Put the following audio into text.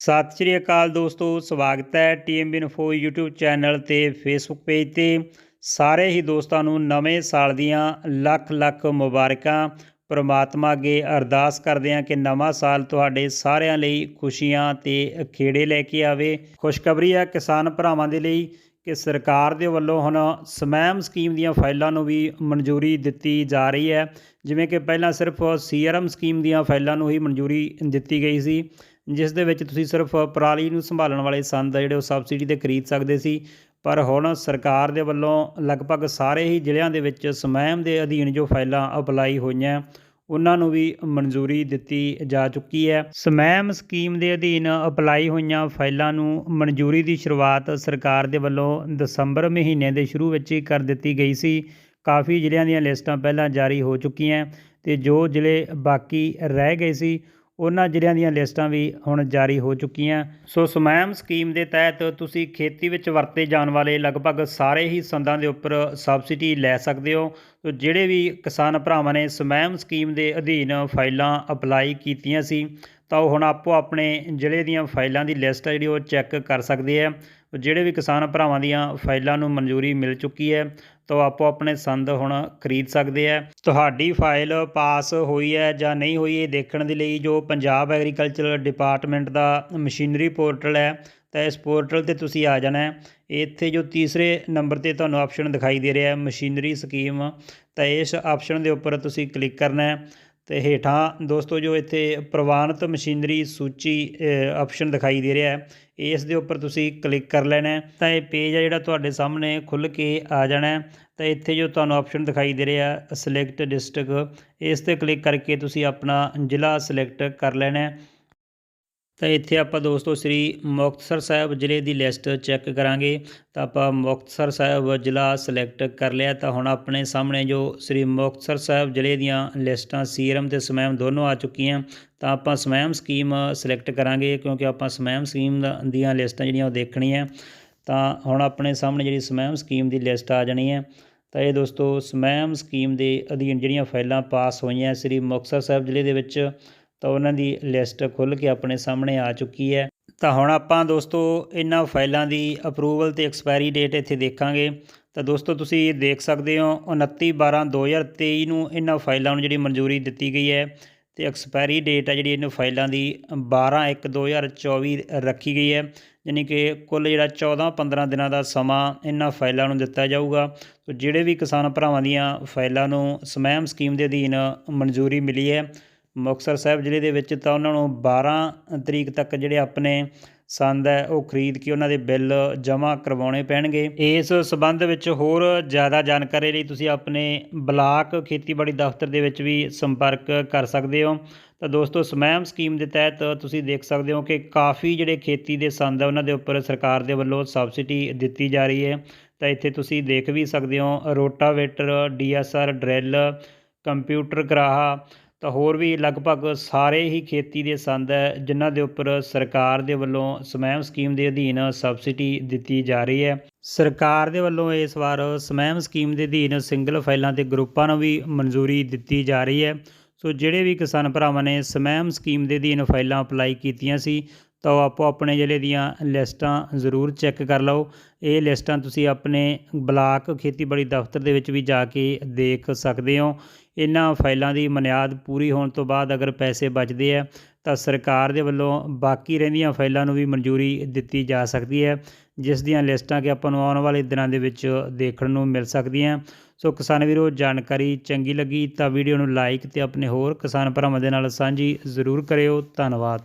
ਸਤਿ ਸ਼੍ਰੀ ਅਕਾਲ ਦੋਸਤੋ, ਸਵਾਗਤ ਹੈ ਟੀਐਮਬੀ ਇਨਫੋ YouTube ਚੈਨਲ ਤੇ Facebook ਪੇਜ ਤੇ। ਸਾਰੇ ਹੀ ਦੋਸਤਾਂ ਨੂੰ ਨਵੇਂ ਸਾਲ ਦੀਆਂ ਲੱਖ ਲੱਖ ਮੁਬਾਰਕਾਂ। ਪ੍ਰਮਾਤਮਾ ਅੱਗੇ ਅਰਦਾਸ ਕਰਦੇ ਹਾਂ ਕਿ ਨਵਾਂ ਸਾਲ ਤੁਹਾਡੇ ਸਾਰਿਆਂ ਲਈ ਖੁਸ਼ੀਆਂ ਤੇ ਖੇੜੇ ਲੈ ਕੇ ਆਵੇ। ਖੁਸ਼ਖਬਰੀ ਹੈ ਕਿਸਾਨ ਭਰਾਵਾਂ ਦੇ ਲਈ ਕਿ ਸਰਕਾਰ ਦੇ ਵੱਲੋਂ ਹੁਣ ਸਮੈਮ ਸਕੀਮ ਦੀਆਂ ਫਾਈਲਾਂ ਨੂੰ ਵੀ ਮਨਜ਼ੂਰੀ ਦਿੱਤੀ ਜਾ ਰਹੀ ਹੈ। ਜਿਵੇਂ ਕਿ ਪਹਿਲਾਂ ਸਿਰਫ ਸੀਆਰਐਮ ਸਕੀਮ ਦੀਆਂ ਫਾਈਲਾਂ ਨੂੰ ਹੀ ਮਨਜ਼ੂਰੀ ਦਿੱਤੀ ਗਈ ਸੀ। ਜਿਸ ਦੇ ਵਿੱਚ ਤੁਸੀਂ ਸਿਰਫ ਪਰਾਲੀ ਨੂੰ ਸੰਭਾਲਣ ਵਾਲੇ ਸੰਦ ਜਿਹੜੇ ਉਹ ਸਬਸਿਡੀ ਤੇ ਖਰੀਦ ਸਕਦੇ ਸੀ। ਪਰ ਹੁਣ ਸਰਕਾਰ ਦੇ ਵੱਲੋਂ ਲਗਭਗ ਸਾਰੇ ਹੀ ਜ਼ਿਲ੍ਹਿਆਂ ਦੇ ਵਿੱਚ ਸਮੈਮ ਦੇ ਅਧੀਨ ਜੋ ਫਾਈਲਾਂ ਅਪਲਾਈ ਹੋਈਆਂ, ਉਹਨਾਂ ਨੂੰ ਵੀ ਮਨਜ਼ੂਰੀ ਦਿੱਤੀ ਜਾ ਚੁੱਕੀ ਹੈ। ਸਮੈਮ ਸਕੀਮ ਦੇ ਅਧੀਨ ਅਪਲਾਈ ਹੋਈਆਂ ਫਾਈਲਾਂ ਨੂੰ ਮਨਜ਼ੂਰੀ ਦੀ ਸ਼ੁਰੂਆਤ ਸਰਕਾਰ ਦੇ ਵੱਲੋਂ ਦਸੰਬਰ ਮਹੀਨੇ ਦੇ ਸ਼ੁਰੂ ਵਿੱਚ ਹੀ ਕਰ ਦਿੱਤੀ ਗਈ ਸੀ। ਕਾਫੀ ਜ਼ਿਲ੍ਹਿਆਂ ਦੀਆਂ ਲਿਸਟਾਂ ਪਹਿਲਾਂ ਜਾਰੀ ਹੋ ਚੁੱਕੀਆਂ ਤੇ ਜੋ ਜ਼ਿਲ੍ਹੇ ਬਾਕੀ ਰਹਿ ਗਏ ਸੀ ਉਹਨਾਂ ਜ਼ਿਲ੍ਹਿਆਂ ਦੀਆਂ ਲਿਸਟਾਂ ਵੀ ਹੁਣ ਜਾਰੀ ਹੋ ਚੁੱਕੀਆਂ। ਸੋ ਸਮੈਮ ਸਕੀਮ ਦੇ ਤਹਿਤ ਤੁਸੀਂ ਖੇਤੀ ਵਿੱਚ ਵਰਤੇ ਜਾਣ ਵਾਲੇ ਲਗਭਗ ਸਾਰੇ ਹੀ ਸੰਦਾਂ ਦੇ ਉੱਪਰ ਸਬਸਿਡੀ ਲੈ ਸਕਦੇ ਹੋ। ਸੋ ਜਿਹੜੇ ਵੀ ਕਿਸਾਨ ਭਰਾਵਾਂ ਨੇ ਸਮੈਮ ਸਕੀਮ ਦੇ ਅਧੀਨ ਫਾਈਲਾਂ ਅਪਲਾਈ ਕੀਤੀਆਂ ਸੀ, ਤਾਂ ਉਹ ਹੁਣ ਆਪੋ ਆਪਣੇ ਜ਼ਿਲ੍ਹੇ ਦੀਆਂ ਫਾਈਲਾਂ ਦੀ ਲਿਸਟ ਹੈ ਜਿਹੜੀ ਉਹ ਚੈੱਕ ਕਰ ਸਕਦੇ ਆ। ਜਿਹੜੇ ਵੀ ਕਿਸਾਨ ਭਰਾਵਾਂ ਦੀਆਂ ਫਾਈਲਾਂ ਨੂੰ ਮਨਜ਼ੂਰੀ ਮਿਲ ਚੁੱਕੀ ਹੈ, ਤਾਂ ਉਹ ਆਪੋ ਆਪਣੇ ਸੰਦ ਹੁਣ ਖਰੀਦ ਸਕਦੇ ਆ ਤੁਹਾਡੀ ਫਾਈਲ ਪਾਸ ਹੋਈ ਹੈ ਜਾਂ ਨਹੀਂ ਹੋਈ, ਇਹ ਦੇਖਣ ਦੇ ਲਈ ਜੋ ਪੰਜਾਬ ਐਗਰੀਕਲਚਰ ਡਿਪਾਰਟਮੈਂਟ ਦਾ ਮਸ਼ੀਨਰੀ ਪੋਰਟਲ ਹੈ, ਤਾਂ ਇਸ ਪੋਰਟਲ ਤੇ ਤੁਸੀਂ ਆ ਜਾਣਾ ਇੱਥੇ ਜੋ ਤੀਸਰੇ ਨੰਬਰ ਤੇ ਤੁਹਾਨੂੰ ਆਪਸ਼ਨ ਦਿਖਾਈ ਦੇ ਰਿਹਾ ਹੈ, ਮਸ਼ੀਨਰੀ ਸਕੀਮ, ਤਾਂ ਇਸ ਆਪਸ਼ਨ ਦੇ ਉੱਪਰ ਤੁਸੀਂ ਕਲਿੱਕ ਕਰਨਾ ਹੈ। ਤੇ ਹੇਠਾਂ ਦੋਸਤੋ ਜੋ ਇੱਥੇ ਪ੍ਰਵਾਨਿਤ ਮਸ਼ੀਨਰੀ ਸੂਚੀ ਆਪਸ਼ਨ ਦਿਖਾਈ ਦੇ ਰਿਹਾ ਹੈ, ਇਸ ਦੇ ਉੱਪਰ ਤੁਸੀਂ ਕਲਿੱਕ ਕਰ ਲੈਣਾ ਤਾਂ ਇਹ ਪੇਜ ਹੈ ਜਿਹੜਾ ਤੁਹਾਡੇ ਸਾਹਮਣੇ ਖੁੱਲ ਕੇ ਆ ਜਾਣਾ ਤਾਂ ਇੱਥੇ ਜੋ ਤੁਹਾਨੂੰ ਆਪਸ਼ਨ ਦਿਖਾਈ ਦੇ ਰਿਹਾ ਸਿਲੈਕਟ ਡਿਸਟ੍ਰਿਕਟ ਇਸ ਤੇ ਕਲਿੱਕ ਕਰਕੇ ਤੁਸੀਂ ਆਪਣਾ ਜ਼ਿਲ੍ਹਾ ਸਿਲੈਕਟ ਕਰ ਲੈਣਾ ਤਾਂ ਇੱਥੇ ਆਪਾਂ ਦੋਸਤੋ ਸ੍ਰੀ ਮੁਕਤਸਰ ਸਾਹਿਬ ਜ਼ਿਲ੍ਹੇ ਦੀ ਲਿਸਟ ਚੈੱਕ ਕਰਾਂਗੇ। ਤਾਂ ਆਪਾਂ ਮੁਕਤਸਰ ਸਾਹਿਬ ਜ਼ਿਲ੍ਹਾ ਸਿਲੈਕਟ ਕਰ ਲਿਆ। ਤਾਂ ਹੁਣ ਆਪਣੇ ਸਾਹਮਣੇ ਜੋ ਸ੍ਰੀ ਮੁਕਤਸਰ ਸਾਹਿਬ ਜ਼ਿਲ੍ਹੇ ਦੀਆਂ ਲਿਸਟਾਂ ਸੀਰਮ ਤੇ ਸਮੈਮ ਦੋਨੋਂ ਆ ਚੁੱਕੀਆਂ। ਤਾਂ ਆਪਾਂ ਸਮੈਮ ਸਕੀਮ ਸਿਲੈਕਟ ਕਰਾਂਗੇ ਕਿਉਂਕਿ ਆਪਾਂ ਸਮੈਮ ਸਕੀਮ ਦੀਆਂ ਲਿਸਟਾਂ ਜਿਹੜੀਆਂ ਉਹ ਦੇਖਣੀਆਂ। ਤਾਂ ਹੁਣ ਆਪਣੇ ਸਾਹਮਣੇ ਜਿਹੜੀ ਸਮੈਮ ਸਕੀਮ ਦੀ ਲਿਸਟ ਆ ਜਾਣੀ ਹੈ। ਤਾਂ ਇਹ ਦੋਸਤੋ ਸਮੈਮ ਸਕੀਮ ਦੇ ਅਧੀਨ ਜਿਹੜੀਆਂ ਫਾਈਲਾਂ ਪਾਸ ਹੋਈਆਂ ਸ੍ਰੀ ਮੁਕਤਸਰ ਸਾਹਿਬ ਜ਼ਿਲ੍ਹੇ ਦੇ ਵਿੱਚ ਤਾਂ ਉਹਨਾਂ ਦੀ ਲਿਸਟ ਖੁੱਲ ਕੇ ਆਪਣੇ ਸਾਹਮਣੇ ਆ ਚੁੱਕੀ ਹੈ। ਤਾਂ ਹੁਣ ਆਪਾਂ ਦੋਸਤੋ ਇਹਨਾਂ ਫਾਈਲਾਂ ਦੀ ਅਪਰੂਵਲ ਤੇ ਐਕਸਪਾਇਰੀ ਡੇਟ ਇੱਥੇ ਦੇਖਾਂਗੇ। ਤਾਂ ਦੋਸਤੋ ਤੁਸੀਂ ਦੇਖ ਸਕਦੇ ਹੋ 29 12 2023 ਨੂੰ ਇਹਨਾਂ ਫਾਈਲਾਂ ਨੂੰ ਜਿਹੜੀ ਮਨਜ਼ੂਰੀ ਦਿੱਤੀ ਗਈ ਹੈ ਤੇ ਐਕਸਪਾਇਰੀ ਡੇਟ ਹੈ ਜਿਹੜੀ ਇਹਨਾਂ ਫਾਈਲਾਂ ਦੀ 12 1 2024 ਰੱਖੀ ਗਈ ਹੈ। ਯਾਨੀ ਕਿ ਕੁੱਲ ਜਿਹੜਾ 14 15 ਦਿਨਾਂ ਦਾ ਸਮਾਂ ਇਹਨਾਂ ਫਾਈਲਾਂ ਨੂੰ ਦਿੱਤਾ ਜਾਊਗਾ। ਸੋ ਜਿਹੜੇ ਵੀ ਕਿਸਾਨ ਭਰਾਵਾਂ ਦੀਆਂ ਫਾਈਲਾਂ ਨੂੰ ਸਮੈਮ ਸਕੀਮ ਦੇ ਅਧੀਨ ਮਨਜ਼ੂਰੀ ਮਿਲੀ ਹੈ ਮੁਕਤਸਰ ਸਾਹਿਬ ਜ਼ਿਲ੍ਹੇ ਦੇ ਵਿੱਚ ਤਾਂ ਉਹਨਾਂ ਨੂੰ 12 ਤਰੀਕ ਤੱਕ ਜਿਹੜੇ ਆਪਣੇ ਸੰਦ ਹੈ, ਉਹ ਖਰੀਦ ਕੇ ਉਹਨਾਂ ਦੇ ਬਿੱਲ ਜਮ੍ਹਾਂ ਕਰਵਾਉਣੇ ਪੈਣਗੇ। ਇਸ ਸਬੰਧ ਵਿੱਚ ਹੋਰ ਜ਼ਿਆਦਾ ਜਾਣਕਾਰੀ ਲਈ ਤੁਸੀਂ ਆਪਣੇ ਬਲਾਕ ਖੇਤੀਬਾੜੀ ਦਫ਼ਤਰ ਦੇ ਵਿੱਚ ਵੀ ਸੰਪਰਕ ਕਰ ਸਕਦੇ ਹੋ। ਤਾਂ ਦੋਸਤੋ, ਸਮੈਮ ਸਕੀਮ ਦੇ ਤਹਿਤ ਤੁਸੀਂ ਦੇਖ ਸਕਦੇ ਹੋ ਕਿ ਕਾਫੀ ਜਿਹੜੇ ਖੇਤੀ ਦੇ ਸੰਦ ਹੈ, ਉਹਨਾਂ ਦੇ ਉੱਪਰ ਸਰਕਾਰ ਦੇ ਵੱਲੋਂ ਸਬਸਿਡੀ ਦਿੱਤੀ ਜਾ ਰਹੀ ਹੈ। ਤਾਂ ਇੱਥੇ ਤੁਸੀਂ ਦੇਖ ਵੀ ਸਕਦੇ ਹੋ ਰੋਟਾਵੇਟਰ, ਡੀਐਸਆਰ, ਡਰਿੱਲ, ਕੰਪਿਊਟਰ ਕਰਾਹਾ ਤਾਂ ਹੋਰ ਵੀ ਲਗਭਗ ਸਾਰੇ ਹੀ ਖੇਤੀ ਦੇ ਸੰਦ ਹੈ, ਜਿਨ੍ਹਾਂ ਦੇ ਉੱਪਰ ਸਰਕਾਰ ਦੇ ਵੱਲੋਂ ਸਮੈਮ ਸਕੀਮ ਦੇ ਅਧੀਨ ਸਬਸਿਡੀ ਦਿੱਤੀ ਜਾ ਰਹੀ ਹੈ। ਸਰਕਾਰ ਦੇ ਵੱਲੋਂ ਇਸ ਵਾਰ ਸਮੈਮ ਸਕੀਮ ਦੇ ਅਧੀਨ ਸਿੰਗਲ ਫਾਈਲਾਂ ਤੇ ਗਰੁੱਪਾਂ ਨੂੰ ਵੀ ਮਨਜ਼ੂਰੀ ਦਿੱਤੀ ਜਾ ਰਹੀ ਹੈ। ਸੋ ਜਿਹੜੇ ਵੀ ਕਿਸਾਨ ਭਰਾਵਾਂ ਨੇ ਸਮੈਮ ਸਕੀਮ ਦੇ ਅਧੀਨ ਫਾਈਲਾਂ ਅਪਲਾਈ ਕੀਤੀਆਂ ਸੀ, ਤਾਂ ਉਹ ਆਪੋ ਆਪਣੇ ਜ਼ਿਲ੍ਹੇ ਦੀਆਂ ਲਿਸਟਾਂ ਜ਼ਰੂਰ ਚੈੱਕ ਕਰ ਲਓ। ਇਹ ਲਿਸਟਾਂ ਤੁਸੀਂ ਆਪਣੇ ਬਲਾਕ ਖੇਤੀਬਾੜੀ ਦਫ਼ਤਰ ਦੇ ਵਿੱਚ ਵੀ ਜਾ ਕੇ ਦੇਖ ਸਕਦੇ ਹੋ। ਇਹਨਾਂ ਫਾਈਲਾਂ ਦੀ ਮਨਿਆਦ ਪੂਰੀ ਹੋਣ ਤੋਂ ਬਾਅਦ ਅਗਰ ਪੈਸੇ ਬਚਦੇ ਆ, ਤਾਂ ਸਰਕਾਰ ਦੇ ਵੱਲੋਂ ਬਾਕੀ ਰਹਿੰਦੀਆਂ ਫਾਈਲਾਂ ਨੂੰ ਵੀ ਮਨਜ਼ੂਰੀ ਦਿੱਤੀ ਜਾ ਸਕਦੀ ਹੈ, ਜਿਸ ਦੀਆਂ ਲਿਸਟਾਂ ਕਿ ਆਪਾਂ ਨੂੰ ਆਉਣ ਵਾਲੇ ਦਿਨਾਂ ਦੇ ਵਿੱਚ ਦੇਖਣ ਨੂੰ ਮਿਲ ਸਕਦੀਆਂ। ਸੋ ਕਿਸਾਨ ਵੀਰੋ, ਜਾਣਕਾਰੀ ਚੰਗੀ ਲੱਗੀ ਤਾਂ ਵੀਡੀਓ ਨੂੰ ਲਾਈਕ ਤੇ ਆਪਣੇ ਹੋਰ ਕਿਸਾਨ ਭਰਾਵਾਂ ਦੇ ਨਾਲ ਸਾਂਝੀ ਜ਼ਰੂਰ ਕਰਿਓ। ਧੰਨਵਾਦ।